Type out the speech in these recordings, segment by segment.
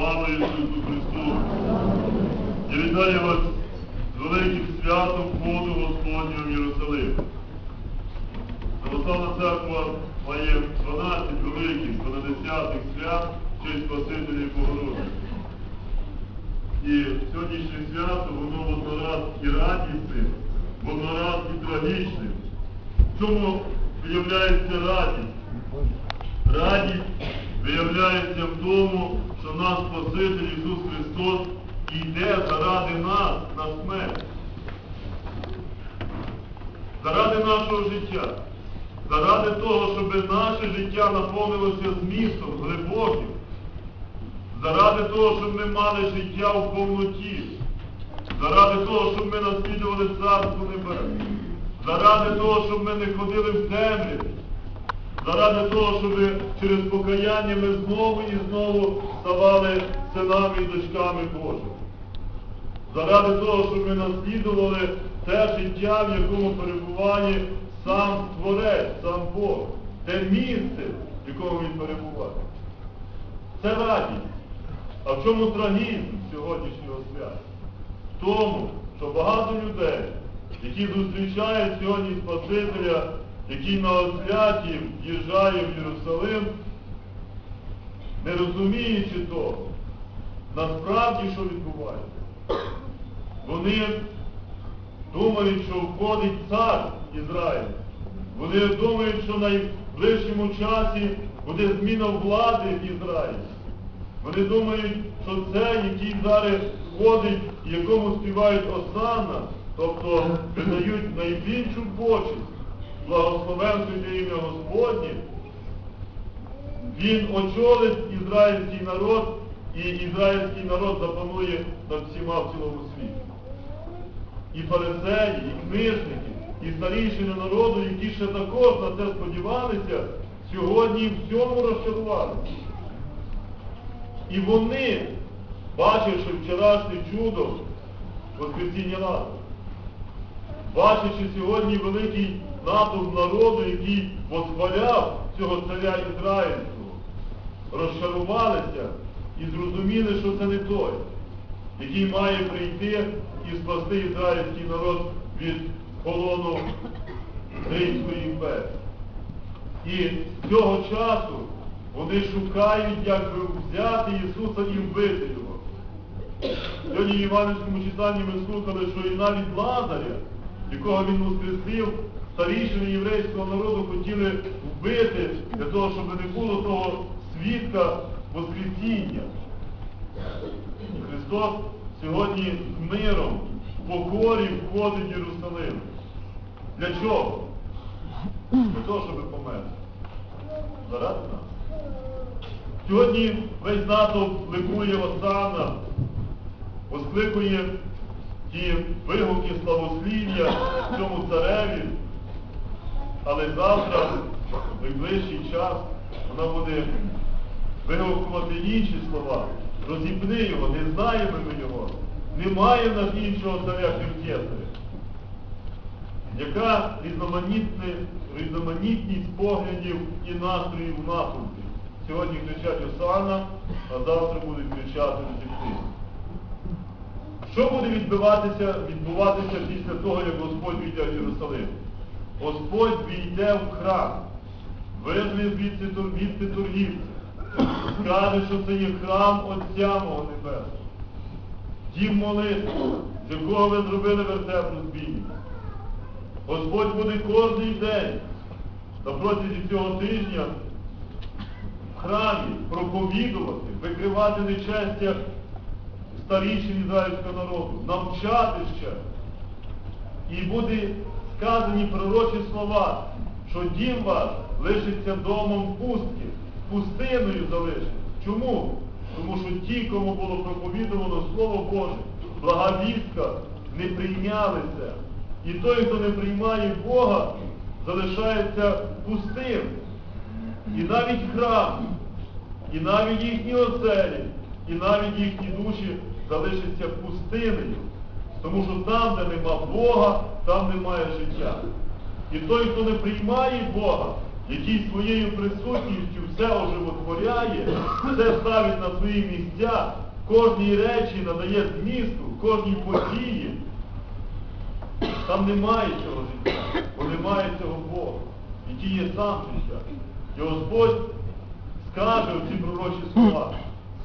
Слава Ісусу Христу! Я вітаю вас з великим святом входу Господнього в Єрусалим. Православна церква має 12 великих, 12 свят в честь Спасителя і Богородиці. І сьогоднішнє свято, воно воднораз і радісним, воднораз і трагічним. Чому виявляється радість? Радість виявляється в тому, що наш Спаситель Ісус Христос йде заради нас на смерть. Заради нашого життя. Заради того, щоб наше життя наповнилося змістом, глибоким. Заради того, щоб ми мали життя в повноті. Заради того, щоб ми наслідували Царство Небесне. Заради того, щоб ми не ходили в темряві. Заради того, щоб через покаяння ми знову і знову ставали синами і дочками Божими. Заради того, щоб ми наслідували те життя, в якому перебуває сам Творець, сам Бог, те місце, в якому він перебуває. Це радість. А в чому трагізм сьогоднішнього свята? В тому, що багато людей, які зустрічають сьогодні Спасителя, який на освяті в'їжджає в Єрусалим, не розуміючи того, насправді, що відбувається. Вони думають, що входить цар Ізраїль. Вони думають, що в найближчому часі буде зміна влади в Ізраїлі. Вони думають, що це, який зараз входить, якому співають Осанна, тобто видають найбільшу почесть, благословенство ім'я Господнє, він очолить ізраїльський народ, і ізраїльський народ запанує над всіма в цілому світі. І фарисеї, і книжники, і старішини народу, які ще також на це сподівалися, сьогодні в цьому розчарувалися. І вони, бачивши вчорашнє чудо Воскресіння Лазаря, бачачи сьогодні великий натовп народу, який восхваляв цього царя Ізраїльського, розчарувалися і зрозуміли, що це не той, який має прийти і спасти ізраїльський народ від полону Римської імперії. І з цього часу вони шукають, як взяти Ісуса і вбити Його. Сьогодні в Іванівському читанні ми слухали, що і навіть Лазаря, якого він воскресив, старішини єврейського народу хотіли вбити для того, щоб не було того свідка Воскресіння. Христос сьогодні з миром, в покорі входить в Єрусалим. Для чого? Для того, щоб померти. Заради нас. Сьогодні весь натовп ликує Осана, воскликує ті вигуки славослів'я цьому цареві, але завтра, в найближчий час, вона буде вигукувати інші слова. Розіпни його, не знаємо ми його. Немає в нас іншого царя крім Кесаря. Яка різноманітність поглядів і настроїв в натовпі. Сьогодні кричать Осана, а завтра будуть кричати «Розіпни». Що буде відбуватися, відбуватися після того, як Господь війде Єрусалим? Господь війде в храм, вижне звідси тур- звідси торгівця, скаже, що це є храм Отця мого Небесного. Дім молитви, з якого ви зробили вертепну збійність. Господь буде кожний день на протязі цього тижня в храмі проповідувати, викривати нечестя старішин ізраїльського народу, навчати ще. І буде сказані пророчі слова, що дім ваш лишиться домом пустки, пустиною залишиться. Чому? Тому що ті, кому було проповідувано Слово Боже, благовістка, не прийняли це. І той, хто не приймає Бога, залишається пустим. І навіть храм, і навіть їхні оселі, і навіть їхні душі залишаться пустиною. Тому що там, де нема Бога, там немає життя. І той, хто не приймає Бога, який своєю присутністю все оживотворяє, все ставить на свої місця, кожній речі надає змісту, кожній події. Там немає цього життя, бо немає цього Бога, який є сам життя. І Господь скаже ці пророчі слова,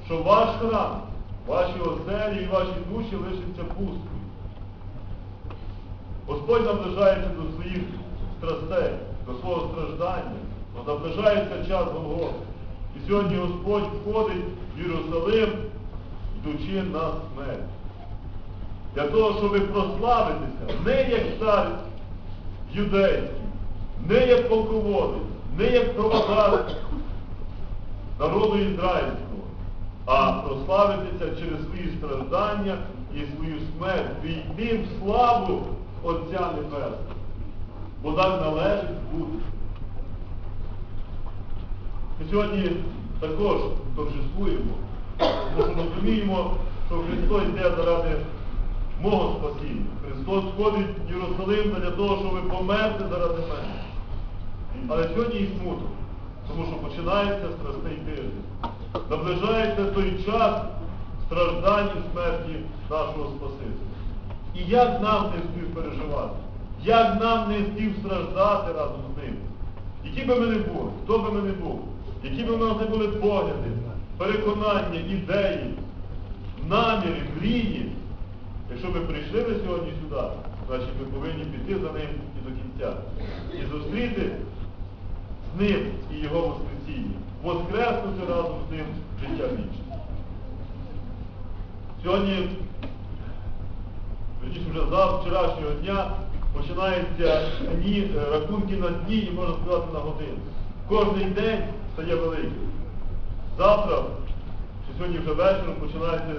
що ваш храм, ваші оселі і ваші душі лишаться пусткою. Господь наближається до своїх страстей, до свого страждання, бо наближається час Голгофи. І сьогодні Господь входить в Єрусалим, йдучи на смерть. Для того, щоб прославитися не як цар юдейський, не як полководець, не як провокатор народу ізраїльського, а прославитися через свої страждання і свою смерть, війти в славу Отця Небесного. Бо так належить бути. Ми сьогодні також торжествуємо, тому що розуміємо, що Христос йде заради мого спасіння. Христос входить в Єрусалим для того, щоб померти заради мене. Але сьогодні і смуток, тому що починається страстний тиждень. Наближається той час страждань і смерті нашого Спасителя. І як нам не співпереживати? Як нам не співстраждати разом з ним? Які би ми не були, хто би ми не був, які би в нас не були погляди, переконання, ідеї, наміри, мрії, якщо ми прийшли ми сьогодні сюди, значить ми повинні піти за ним і до кінця. І зустріти з ним і його Воскресіння. Воскреснути разом з ним життя вічне. Сьогодні Тоді вже за вчорашнього дня починаються дні, е, рахунки на дні і можна сказати на годину. Кожний день стає великий. Завтра, чи сьогодні вже вечором, починається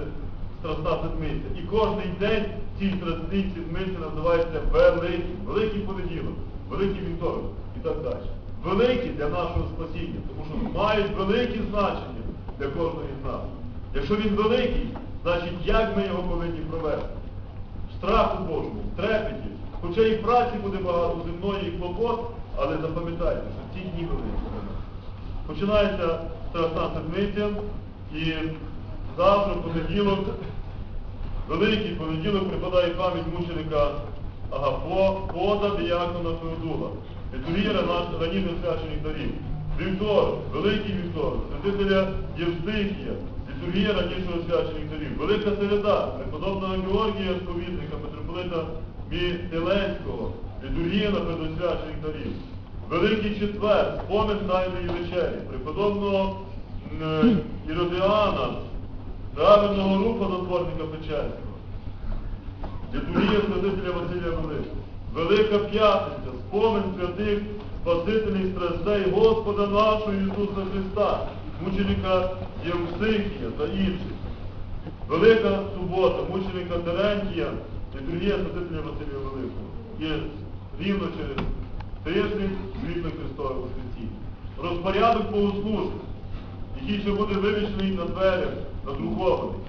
страсна седмиця. І кожний день цій страсній седмиці називається великий, великий понеділок, великий вівторок і так далі. Великий для нашого спасіння, тому що мають велике значення для кожного з нас. Якщо він великий, значить як ми його повинні провести? Страху Божому, трепеті. Хоча і праці буде багато земної і клопот, але запам'ятайте, що ці дні великі. Починається страсна седмиця і завтра, понеділок, великий понеділок припадає пам'ять мученика Агафо, Пода, Діякона Феодула, літургія раніше свячених дарів. Вівторок, великий вівторок, святителя Євстихія, літургія раніше освячених дарів. Велика середа, преподобного Георгія Сповідника, митрополита Мітиленського, літургія на предосвячених дарів. Великий четвер, спомин Тайної вечері, преподобного Іродіана, правильного руха затворника Печерського. Літургія святителя Василія Великого. Велика п'ятниця, спомин святих Спасителів страстей Господа нашого Ісуса Христа, мученика Євсихія та інших. Велика субота, мученика Терентія, літургія святителя Василія Великого. І рівно через тиждень світло Христове Воскресіння. Розпорядок богослужби, який ще буде вивішений на дверях, надрукований.